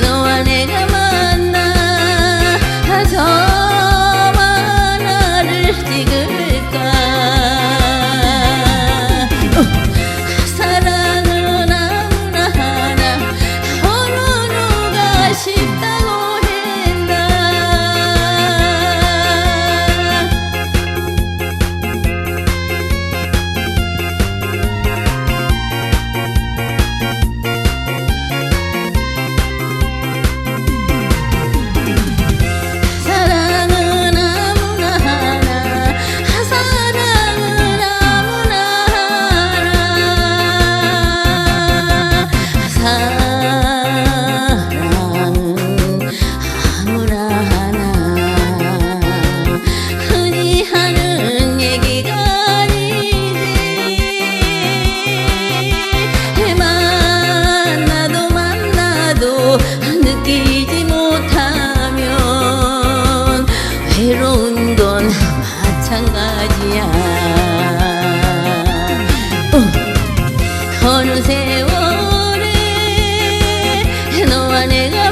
너와 내가 만나 더 많아를 찍을까? 어느 세월에 너와 내가